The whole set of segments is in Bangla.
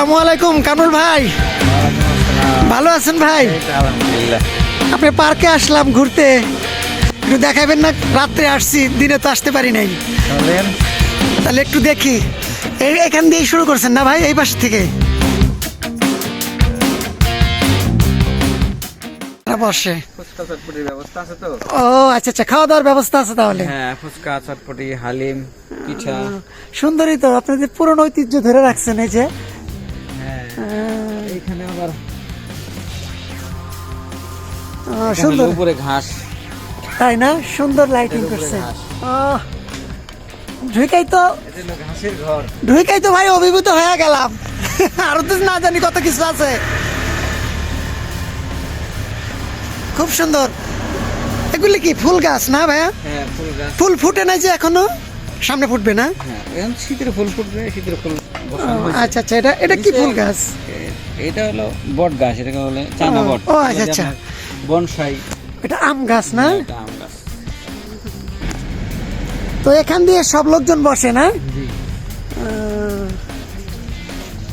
আসসালামু আলাইকুম কামরুল ভাই। ভালো আছেন ভাই? আপনি পার্কে আসলাম ঘুরতে। একটু দেখাবেন না রাত্রে আসছি দিনে তো আসতে পারি নাই। তাহলে? একটু দেখি। এই এখান দিয়েই শুরু করছেন না ভাই এই পাশ থেকে? বসে। ও আচ্ছা আচ্ছা খাওয়া দাওয়ার ব্যবস্থা আছে তাহলে। হ্যাঁ ফুচকা চটপটি হালিম পিঠা। সুন্দরই তো আপনাদের পুরনো ঐতিহ্য ধরে রাখছেন এই যে। সুন্দর। উপরে ঘাস। তাই না? সুন্দর লাইটিং করছে। ঢুকাই তো ঘাসের ঘর। ঢুকাই তো ভাই অভিভূত হয়ে গেলাম। আরও তো না জানি কত কিছু আছে। খুব সুন্দর। এগুলি কি ফুল গাছ না ভাইয়া? হ্যাঁ ফুল ফুটে নাই যে এখনও? সামনে ফুটবে না? হ্যাঁ শীতের ফুল ফুটবে শীতের ফুল। আচ্ছা আচ্ছা এটা এটা কি ফুল গাছ? এটা হলো বট গাছ এটাকে বলে চানা বট। ও, আচ্ছা, আচ্ছা। বনসাই। এটা আম গাছ না? এটা আম গাছ। তো এখান দিয়ে সব লোকজন বসে না?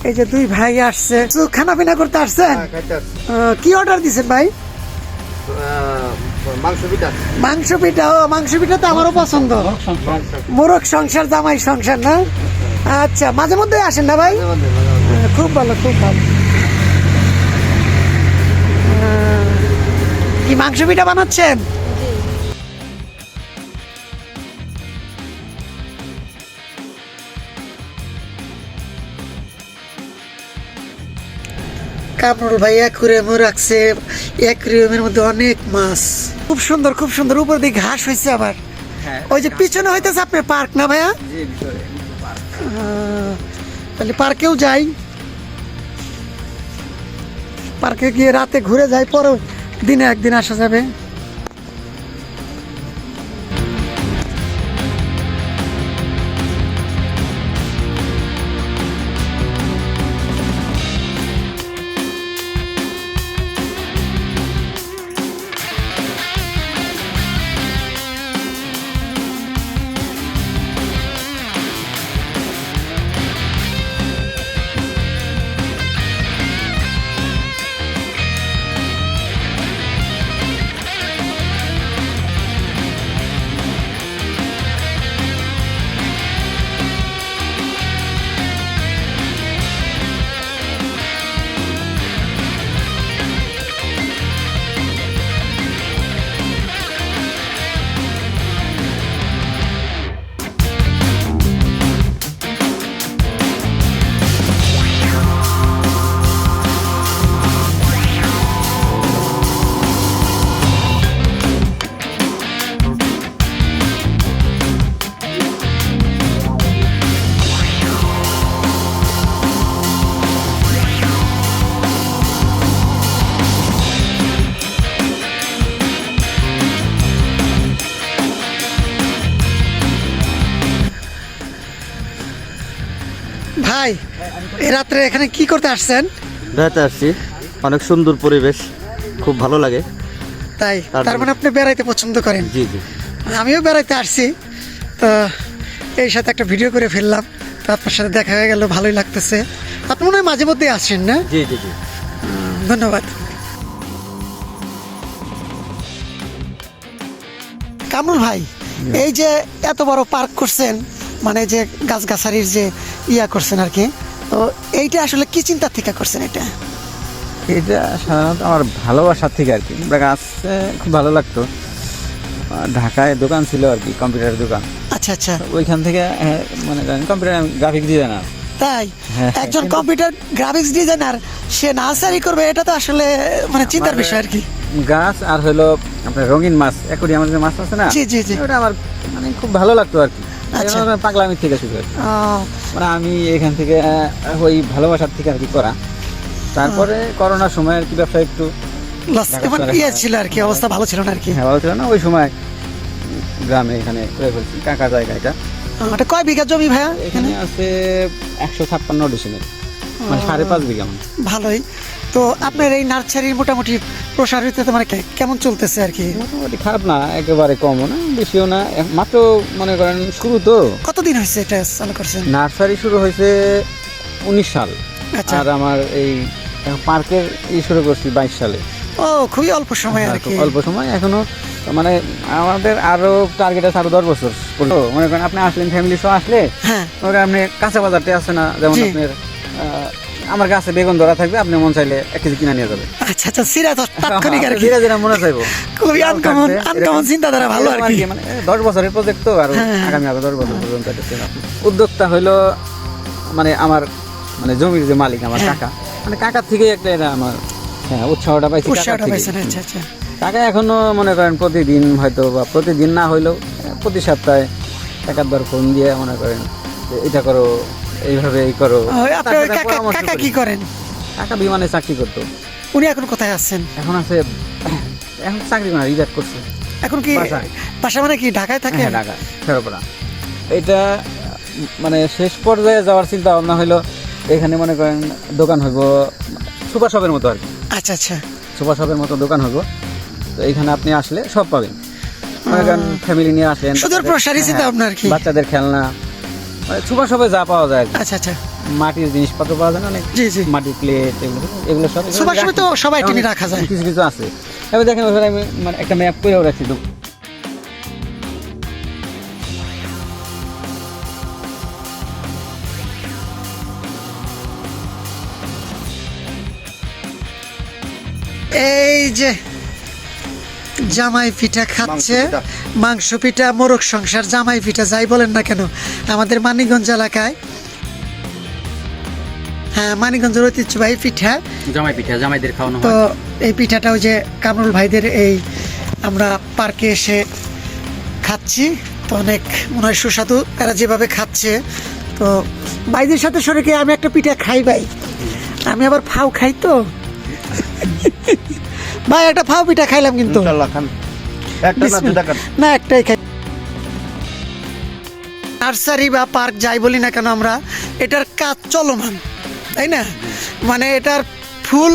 এই যে দুই ভাই আসছে। তো খানা পিনা করতে আসছেন কি অর্ডার দিছেন ভাই? মাংস পিঠা। মাংস পিঠা ও মাংস পিঠা তো আমারও পছন্দ। মোরগ সংসার জামাই সংসার না? আচ্ছা মাঝে মধ্যে আসেন না ভাই? হ্যাঁ, খুব ভালো খুব ভালো। মাংস পিঠা বানাচ্ছেন? কামরুল ভাই অ্যাকুরিয়ামও রাখছে অ্যাকুরিয়ামের মধ্যে অনেক মাছ। খুব সুন্দর খুব সুন্দর। উপর দিকে ঘাস হয়েছে আবার। হ্যাঁ ওই যে পিছনে হইতেছে আপনার পার্ক না ভাইয়া? তাহলে পার্কেও যাই। পার্কে গিয়ে রাতে ঘুরে যাই পরে দিনে একদিন আসা যাবে। এই রাত্রে এখানে কি করতে আসছেন? বেড়াতে আসছি। অনেক সুন্দর পরিবেশ খুব ভালো লাগে। তাই তার তার মানে আপনি বেড়াইতে পছন্দ করেন? জি জি। আমিও বেড়াইতে আসছি। তো এই সাথে একটা ভিডিও করে ফেললাম। তো আপনার সাথে দেখা হয়ে গেল ভালোই লাগতেছে। আপনি মনে হয় মাঝে মধ্যে আসেন না? জি জি জি। ধন্যবাদ। কামরুল ভাই এই যে এত বড় পার্ক করছেন মানে যে গাছগাছালির যে ইয়া করছেন আর কি তো এইটা আসলে কি চিন্তা থেকে করছেন এটা? এটা সাধারণত আমার ভালোবাসার থেকে আর কি। গাছ খুব ভালো লাগতো। ঢাকায় দোকান ছিল আর কি কম্পিউটারের দোকান। আচ্ছা আচ্ছা। ওইখান থেকে মানে কম্পিউটার গ্রাফিক ডিজাইনার তাই? হ্যাঁ, একজন কম্পিউটার গ্রাফিক্স ডিজাইনার সে নার্সারি করবে এটা তো আসলে মানে চিন্তার বিষয় আর কি। গাছ আর হলো আপনার রঙিন মাছ অ্যাকোরিয়ামের যে মাছ আছে না জি, জি, জি। ওটা আমার মানে খুব ভালো লাগতো আর কি। আচ্ছা। এটা থেকে শুরু মানে আমি এখান থেকে ওই ভালোবাসার থেকে আর কি করা। তারপরে করোনার সময় আর কি ব্যবসা একটু ইয়ে। ছিল আর কি অবস্থা ভালো ছিল না আর কি। হ্যাঁ ভালো ছিল না ওই সময় গ্রামে এখানে করে ফেলছি কাকা জায়গা এটা। এটা কয় বিঘা জমি ভাইয়া এখানে আছে একশো ছাপ্পান্ন ডিসিমেল। মানে সাড়ে পাঁচ বিঘা মানে ভালোই। তো আপনার এই নার্সারির মোটামুটি প্রসারিত মানে কেমন চলতেছে আর কি? মোটামুটি খারাপ না একেবারে কমও না বেশিও না। মাত্র মনে করেন শুরু তো। কতদিন হয়েছে এটা চালু করছেন? নার্সারি শুরু হয়েছে উনিশ সাল। আচ্ছা। আর আমার এই পার্কের ই শুরু করছি বাইশ সালে। ও খুবই অল্প সময় আর কি। অল্প সময় এখনও মানে আমাদের আরও টার্গেট আছে আরও দশ বছর। মনে করেন আপনি আসলেন ফ্যামিলি সহ আসলে হ্যাঁ। আপনি কাঁচা বাজারটা আছে না যেমন আপনার আমার গাছে বেগুন ধরা থাকবে আপনি মন চাইলে এক কেজি কিনে নিয়ে যাবেন আচ্ছা আচ্ছা সিরা তো তাৎক্ষণিক আর কি ধীরে মনে চাইব খুবই আনকমন আনকমন চিন্তাধারা ভালো আর কি মানে দশ বছরের প্রজেক্ট তো আর হ্যাঁ। আগামী আরও দশ বছর পর্যন্ত এটা ছিল। উদ্যোক্তা হইল মানে আমার মানে জমির যে মালিক আমার হ্যাঁ। কাকা মানে কাকার থেকে একটা এটা আমার হ্যাঁ উৎসাহটা পাইছি উৎসাহটা থেকেই। পাইছেন আচ্ছা আচ্ছা কাকা এখনও মনে করেন প্রতিদিন হয়তো বা প্রতিদিন না হইলেও প্রতি সপ্তাহে একাধবার ফোন দিয়ে মনে করেন এটা করো এইভাবে এই করো। আপনার কাকা কি করেন? কাকা বিমানে চাকরি করতো। উনি এখন কোথায় আছেন? এখন আছে এখন চাকরি করে রিজার্ভ করছে। এখন কি। বাসা মানে কি ঢাকায় থাকে হ্যাঁ ঢাকা ফেরোপড়া এটা মানে শেষ পর্যায়ে যাওয়ার চিন্তা ভাবনা হলো এখানে মনে করেন দোকান হইব সুপার শপের মতো আর কি। আচ্ছা আচ্ছা। সুপার শপের মতো দোকান হইব। তো এখানে আপনি আসলে সব পাবেন। মনে করেন ফ্যামিলি নিয়ে আসলেন সুদূর বাচ্চাদের- প্রসারী চিন্তা ভাবনা আর কি। বাচ্চাদের খেলনা সুপার শপে যা পাওয়া যায় আচ্ছা আচ্ছা। মাটির জিনিসপত্র পাওয়া যায়। না অনেক জি জি। মাটির প্লেট এগুলো এগুলো সব সুপার শপে তো। সব আইটেমই রাখা যায়। কিছু কিছু আছে। এবার দেখেন ওখানে আমি মানে একটা ম্যাপ করেও রাখছি তো। এই যে জামাই পিঠা খাচ্ছে মাংস পিঠা মোরগ সংসার জামাই পিঠা যাই বলেন না কেন। আমাদের মানিকগঞ্জ এলাকায় হ্যাঁ মানিকগঞ্জের ঐতিহ্যবাহী পিঠা। জামাই পিঠা জামাইদের খাওয়ানো তো এই পিঠাটাও যে কামরুল ভাইদের এই আমরা পার্কে এসে খাচ্ছি। তো অনেক মনে হয় সুস্বাদু এরা যেভাবে খাচ্ছে। তো ভাইদের সাথে সরে আমি একটা পিঠা খাই ভাই। আমি আবার ফাউ খাই তো। ভাই একটা ফাউ পিঠা খাইলাম কিন্তু। ইনশাল্লাহ খান। একটা না দুটা খান। না একটাই খাই। নার্সারি বা পার্ক যাই বলি না কেন আমরা এটার কাজ চলমান তাই না? মানে এটার ফুল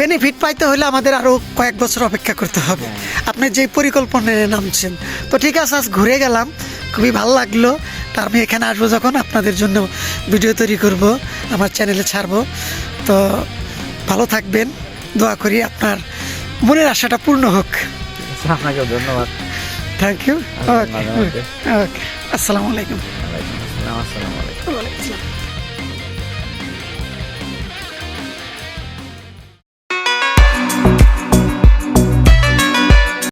বেনিফিট পাইতে হলে আমাদের আরও কয়েক বছর অপেক্ষা করতে হবে। আপনি যে পরিকল্পনায় নামছেন। তো ঠিক আছে আজ ঘুরে গেলাম। খুবই ভালো লাগল। তার আমি এখানে আসব যখন আপনাদের জন্য ভিডিও তৈরি করব আমার চ্যানেলে ছাড়বো। তো ভালো থাকবেন। দোয়া করি আপনার মনের আশাটা পূর্ণ হোক। আপনাকে ধন্যবাদ। থ্যাংক ইউ ওকে ওকে আসসালামু আলাইকুম। আসসালামু আলাইকুম। আসসালাম।